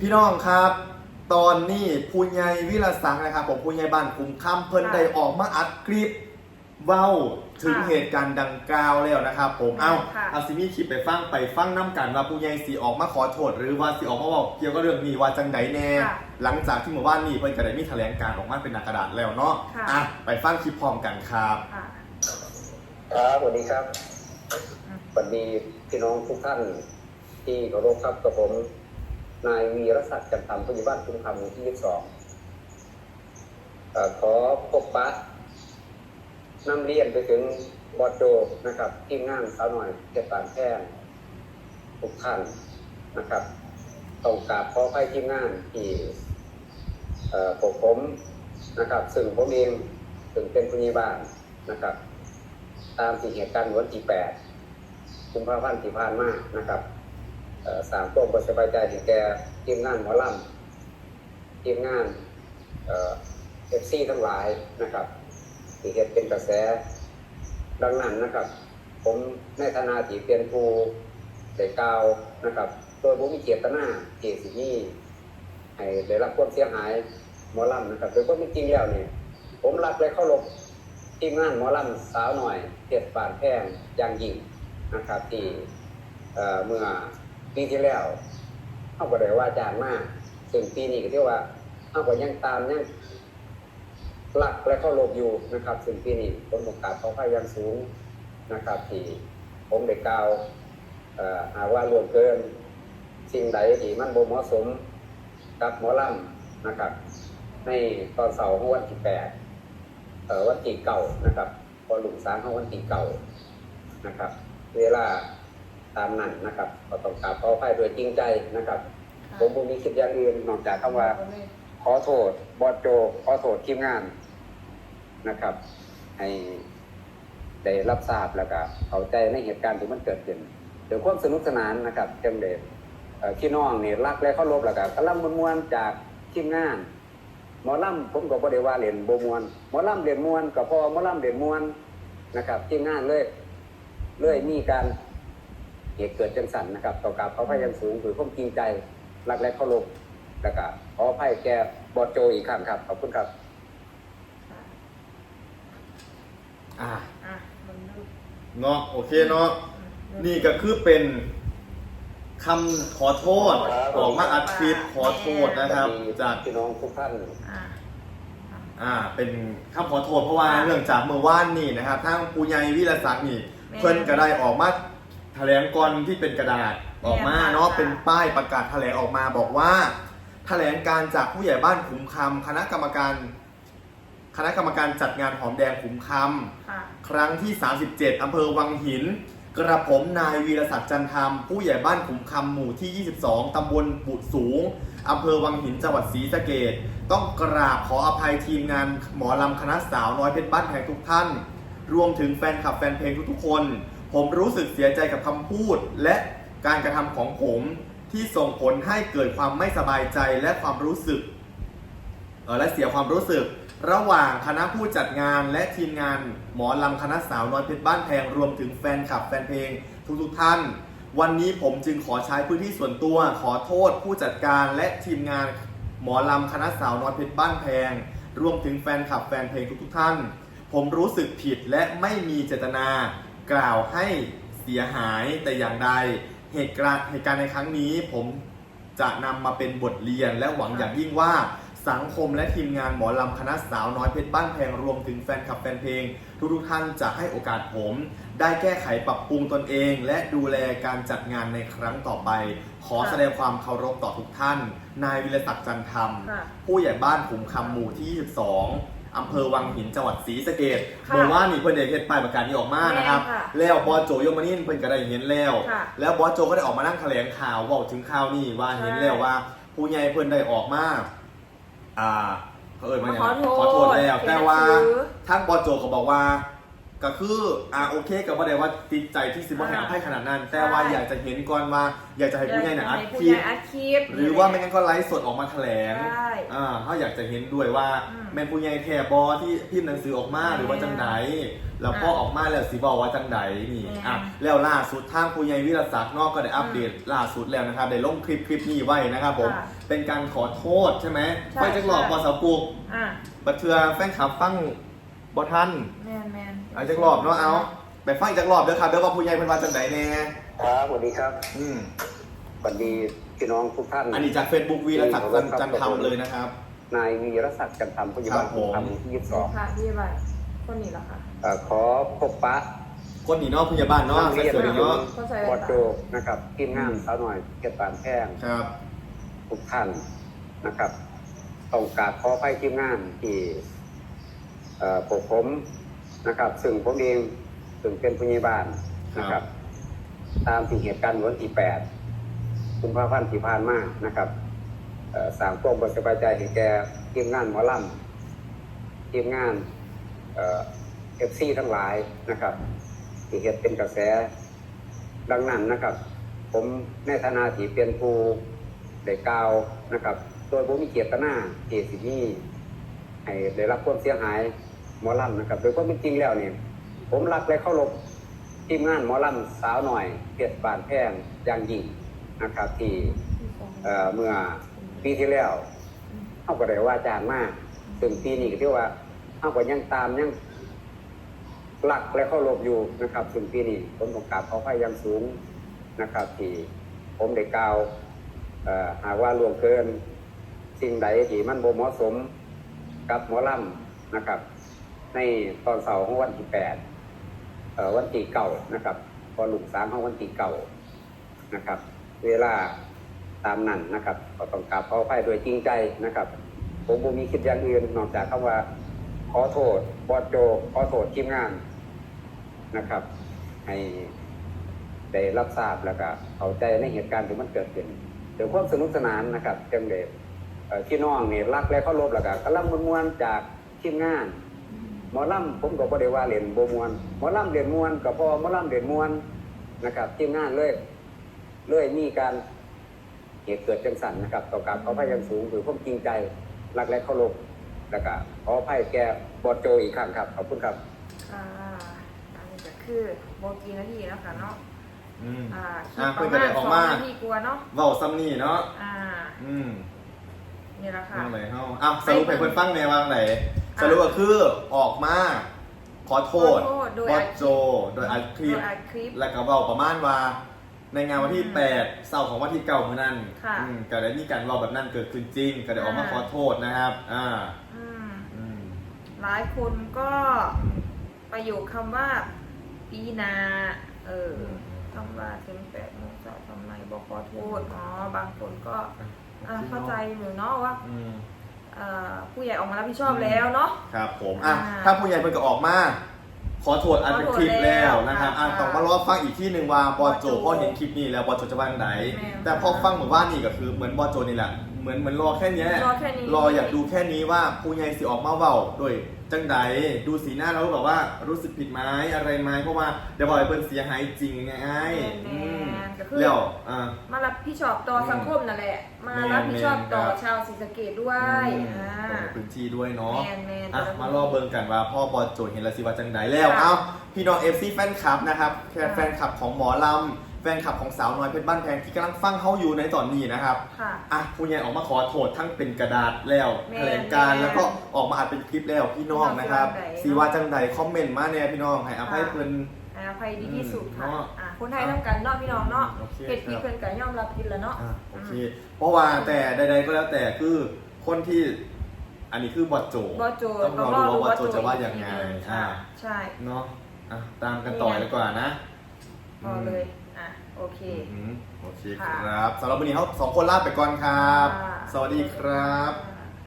พี่น้องครับ ตอนนี้ผู้ใหญ่วิรสังนะครับผมผู้ใหญ่บ้านคุ้มคำเพิ่นค่ะได้ออกมาอัดคลิปเว้าถึงค่ะเหตุการณ์ดังกล่าวแล้วนะครับผม เอ้าค่ะเอาซิมีคลิปไปฟังไปฟังน้กันว่าผู้ใหญ่สีออกมาขอโทษ หรือว่าสีออกมาบอกเกี่ยวกับเรื่องนี้ว่าจังใดแน่ค่ะหลังจากที่หมู่บ้านนี้เพิ่นก็ได้มีแถลงการณ์ออกมาเป็นหนักกระดาษแล้วเนาะค่ะอะไปฟังคลิปพร้อมกันครับค่ะครับสวัสดีครับสวัสดีพี่น้องทุกท่านที่เคารพครับกับผม นายวีรศักดิ์จันทร์ผู้ใหญ่บ้านคุ้มคำหมู่ที่ยี่สองขอพบปะนำเรียนไปถึงบอดโดนะครับทีมงานสาวหน่อยเจ็ดปานแท่งทุกท่านนะครับต้องกราบขอให้ทีมงานที่เอ่อพวกผมนะครับซึ่งผมเองซึ่งเป็นผู้ใหญ่บ้านนะครับ ตามที่เหตุการณ์วันที่แปดกุมภาพันธ์ที่ผ่านมานะครับ สามตัวบสบายใจถึงแก่ทีมงานหมอลำทีมงานเอฟซีทั้งหลายนะครับที่เหตุเป็นกระแสดังนั้นนะครับ ผมในฐานะที่เป็นผู้ได้กล่าวนะครับโดยผมมีเจตนาเจตสินี้ให้ได้รับความเสียหายหมอลำนะครับโดยความเป็นจริงแล้วเนี่ยผมรักและเคารพทีมงานหมอลำสาวหน่อยเทียบปานแพงอย่างยิ่งนะครับที่เเมื่อ ปีที่แล้วเขาก็ได้ว่าจ้างมาซึ่งปีนี้ก็ที่ว่าเขาก็ยังตามยังหลักและเข้ารบอยู่นะครับซึ่งปีนี้ผมต้อกราบขอพระอยังสูงนะครับที่ผมได้กล่าวเอ่อหาว่าล่วงเกิน สิ่งใดที่มันบ่เหมาะสมกับหมอลำนะครับ ในตอนเสาร์ของวันที่แปดวันที่เก่านะครับ พอหลุมสางเขาวันที่เก่านะครับ เวลา ตามนั้นนะครับก็ต้องกราบขออภัยโดยจริงใจนะครับ ผมบ่มีคิดอย่างอื่นนอกจากคำว่า ขอโทษบอดโจ ขอโทษทีมงานนะครับ ให้ได้รับทราบแล้วก็เข้าใจในเหตุการณ์ที่มันเกิดขึ้นเดี๋ยวความสนุกสนานนะครับจังเดชเอ่อพี่น้องนี่รักและเคารพแล้วก็กำลังมวนๆจากทีมงานหมอลำผมก็บ่ได้ว่าเล่นบ่มวนหมอลำเล่นมวนก็พอหมอลำเล่นมวนนะครับทีมงานเลยเลยมีการ เหตุเกิดจังสันนะครับต่อการเขาพยายามสูงคือความจริงใจรักและเคารพแล้วก็ขออภัยแก่บอดโจอีกครั้งครับขอบคุณครับ อะอะมันดูเนาะโอเคเนาะนี่ก็คือเป็นคำขอโทษครับออกมาอัดคลิปขอโทษนะครับ จาก พี่น้องทุกท่าน อะอ่า เป็นคำขอโทษเพราะว่าเรื่องจากเมื่อวานนี่นะครับทางปูใหญ่วิรศักดิ์นี่แม่เพิ่นก็ได้ออกมา แถลงกรที่เป็นกระดาษออกมาเนาะค่ะเป็นป้ายประกาศแถลงออกมาบอกว่า แถลงการจากผู้ใหญ่บ้านขุมคำคณะกรรมการคณะกรรมการจัดงานหอมแดงขุมคำค่ะครั้งที่ 37 อำเภอวังหิน กระผมนายวีรศักดิ์จันทามผู้ใหญ่บ้านขุมคำหมู่ที่ 22 ตำบลบุสูง อำเภอวังหิน จังหวัดศรีสะเกดต้องกราบขออภัยทีมงานหมอลำคณะสาวน้อยเพชรบ้านแพงทุกท่าน รวมถึงแฟนคลับแฟนเพลงทุกๆคน ผมรู้สึกเสียใจกับคำพูด และการกระทำของผมที่ส่งผลให้เกิดความไม่สบายใจและความรู้สึกและเสียความรู้สึก ระหว่างคณะผู้จัดงานและทีมงานหมอลำคณะสาวน้อยเพชรบ้านแพงรวมถึงแฟนคลับแฟนเพลงทุกๆท่าน วันนี้ผมจึงขอใช้พื้นที่ส่วนตัว ขอโทษผู้จัดการและทีมงานหมอลำคณะสาวน้อยเพชรบ้านแพง รวมถึงแฟนคลับแฟนเพลงทุกๆท่าน ผมรู้สึกผิดและไม่มีเจตนา กล่าวให้เสียหายแต่อย่างใดเหตุการณ์เหตุการณ์ในครั้งนี้ผมจะนำมาเป็นบทเรียนและหวังอย่างยิ่งว่าสังคมและทีมงานหมอลำคณะสาวน้อยเพชรบ้านแพงรวมถึงแฟนคลับแฟนเพลง ทุกๆท่านจะให้โอกาสผม ได้แก้ไขปรับปรุงตนเอง และดูแลการจัดงานในครั้งต่อไป ขอแสดงความเคารพต่อทุกท่าน นายวิรศักดิ์จันทรรมค่ะผู้ใหญ่บ้านขุมคำหมู่ที่ 22 อำเภอวังหินจังหวัดศรีสะเกดค่ะเมื่อว่านนี่เพื่อนได้เฮ็ดป้ายประกาศนี้ออกมานะครับ แม่ค่ะแล้วบอสโจยมานินเพิ่นก็ได้เห็นแล้ว ค่ะ แล้วบอสโจก็ได้ออกมานั่งแถลงข่าวบอกถึงข่าวนี่ว่าเห็นแล้วว่า ผู้ใหญ่เพิ่นได้ออกมาอ่าเขาเอ่ยมาอย่างขอโทษขอโทษแล้ว แต่ว่าเขียนหนังสือ ทั้งบอสโจก็บอกว่า ก็คืออ่าโอเคกับว่าได้ว่าติดใจที่สิบว่าให้อภัยขนาดนั้น แต่ว่าอยากจะเห็นก่อนว่าอยากจะให้ผู้ใหญ่เนี่ยอัดให้คผู้ลิใหปญ่อัดคลิปหรือว่าไม่งั้นก็ไลฟ์สดออกมาแถลงใช่อ่าเขาอยากจะเห็นด้วยว่าอืมแม่นผู้ใหญ่แทบอที่พิมพ์หนังสือออกมาอืมหรือว่าจังไดแล้วพออะออกมาแล้วสิบอกว่าจังไดนี่อืมอะแล้วล่าสุดทางผู้ใหญ่วิรศักดิ์นอกก็ได้อัปเดตล่าสุดแล้วนะครับได้ลงคลิปคลิปนี้ไว้นะครับผมค่ะเป็นการขอโทษใช่ไหมใช่ไปจักหลอกใช่บอสาวปุกอะบัดเทือแฟนคลับฟัง บอทันแมนแมนเอาจักรอบเนาะเอาไปฟังอีกจักรอบเด้อครับเด้อว่าผู้ใหญ่เป็นว่าจังไดแน่ครับสวัสดีครับอืมสวัสดีพี่น้องทุกท่าน อันนี้จาก Facebook วีรศักดิ์จันจันทำเลยนะครับ นายวีรศักดิ์จันทร์ผู้ใหญ่บ้านครับคุผมมคำหมู่ที่ยี่สิบสองค่ะพี่ใบคนนี้เหรอคะเอ่อขอพบปะคนหนีนอกพยาบาลเนาะนักใส่เรียนเสื้อเหลืองเนาะเข้าใจบอแล้วดโจนะครับทีมงานสาวหน่อยเก็บปานแพงครับทุกท่านนะครับต้องกราบขออภัยทีมงานที่ เอ่อพวกผมนะครับ ซึ่งผมเองซึ่งเป็นผู้ใหญ่บ้านนะครับ ตามที่เหตุการณ์วันที่แปดกุมภาพันธ์ที่ผ่านมานะครับเอ่อสางความบสบายใจให้แก่ทีมงานหมอลำทีมงานเอฟซีทั้งหลายนะครับที่เหตุเป็นกระแสดังนั้นนะครับ ผมในฐานะที่เป็นผู้ได้กล่าวนะครับ โดยผมมีเจตนาที่สิมีให้ได้รับความเสียหาย หมอลำนะครับ โดยความเป็นจริงแล้วเนี่ยผมรักและเคารพทีมงานหมอลำสาวหน่อยเพชรบานแพงอย่างยิ่งนะครับที่เมื่อปีที่แล้วเขาก็ได้ว่าจางมากถึงปีนี้ก็ที่ว่าเขาก็ยังตามยังรักและเคารพอยู่นะครับถึงปีนี้ผมต้องกราบขอพระยังสูงนะครับ ที่ผมได้กล่าวเอ่อหากว่าล่วงเกิน สิ่งใดที่มันบ่เหมาะสมกับหมอลำนะครับ ในตอนเสาร์ของวันที่แปดวันที่เก่านะครับ พอหลุมสางของวันที่เก่านะครับ เวลาตามนั้นนะครับก็ต้องกราบขออภัยโดยจริงใจนะครับ ผมบ่มีคิดอย่างอื่นนอกจากคำว่า ขอโทษบอดโจขอโทษทีมงานนะครับ ให้ได้รับทราบแล้วก็เข้าใจในเหตุการณ์ที่มันเกิดขึ้นเดี๋ยวความสนุกสนานนะครับจังเดเอ่อพี่น้องนี่รักและเคารพแล้วก็กำลังมวนๆจากทีมงาน หมอลำผมก็บ่ได้ว่าเล่นบ่มวนหมอลำเล่นมวนก็พอหมอลำเล่นมวนนะครับทีมงานเลยเลยมีการเหตุเกิดจังสันนะครับต่อการขออภัยอยังสูงหรือความจริงใจรักและเคารพแล้วก็ขออภัยแก่บอดโจอีกครั้งครับขอบคุณครับอ่าอันนี้ก็คือโบกีนาทีเนาะคะเนาะอืมอ่าคลิอะปเพื่ปอนระก็มาได้ออกมาณสองนาทีกลัวาเนาะเว้าซ้ำนี่เนาะอ่าอืมนี่แหละค่ะนั่นเลยเฮาอะสรุปให้เพื่อนฟังในวางไหน สรุปก็คือออกมาขอโทษขอโทษโดยบออัสดโจ โดยอัดคลิป โดยอัดคลิปแล้วก็เว้าประมาณว่า ในงานวันที่ อืม8เสาร์ของวันที่เก่ามื่อนั้นค่ะอืมก็ได้มีการเว้าแบบนั้นเกิดขึ้นจริง ก็ได้ออกมาอ่า ขอโทษนะครับอ่าอืมอืมหลายคนก็ประโยคคำว่า ปีนา เออคำว่าถึงแปดโมงเช้าทำไมบอกขอโทษ อ๋อ บางคนก็อ่าเข้าใจอยู่เนาะว่า อืมเอ่อ ผู้ใหญ่ออกมารับผิดชอบแล้วเนาะ ครับผมอะอ่าถ้าผู้ใหญ่เพิ่นก็ออกมา ขอโทษอันเป็นคลิปแล้วนะครับอะอ่าต้องมารอฟังอีกที่หนึ่งว่าบอสโจบอสโจพอเห็นคลิปนี้แล้วบอสโจจะว่าไหน แม่นแต่พอฟังเหมือนว่านี่ก็คือเหมือนบอสโจนี่แหละเหมือนเหมือนรอแค่เนี้ยรอแค่นี้ รออยากดูแค่นี้ว่าผู้ใหญ่สิออกมาเว้าโดย จังใดดูสีหน้าแล้วแบบว่ารู้สึกผิดไหมอะไรไหมเพราะว่าเดี๋ยวบอกให้เพิ่นเสียหายจริงไงอืมแม่นๆก็คือ แล้วอ่า มารับผิดชอบต่อสังคมนั่นแหละ มาแม่นรับผิดชอบต่อแม่นครับชาวศรีสะเกดด้วยอืมอ่าคนในพื้นที่ด้วยเนาะแมนแมนอะแต่ละมารอเบิ่งกันว่าพ่อบอลโจเห็นและสิว่าจังไดแล้ว ค่ะเอ้า พี่น้องเอฟซีแฟนคลับนะครับแฟนค่ะ แฟนคลับของหมอลำ แฟนคลับของสาวน้อยเพชรบ้านแพงที่กำลังฟังเขาอยู่ในตอนนี้นะครับ ค่ะ อะผู้ใหญ่ออกมาขอโทษทั้งเป็นกระดาษแล้วแม่แถลงการณ์แม่แล้วก็ออกมาอัดเป็นคลิปแล้วพี่น้องนะครับพี่น้องจังใด สีว่าจังใดคอมเมนต์มาแน่พี่น้องให้อภัยค่ะเพิ่น ให้อภัยดีที่สุดค่ะเนาะอะคนไทยทั้งกันเนาะพี่น้องเนาะโอเค เหตุผิดครับเพิ่นกันยอมรับผิดแล้วเนาะ อะโอเค เพราะว่าแต่ใด ๆ ก็แล้วแต่คือคนที่อันนี้คือบอดโจบอโจต้องรอดูว่าบอดโจจะว่าอย่างไงค่ะอ่า ใช่ เนาะอะตามกันต่อดีกว่านะพอเลยอะ โอเค อืมโอเคค่ะครับสำหรับวันนี้เขาสองคนลาไปก่อนครับค่ะสวัสดีครับค่ะ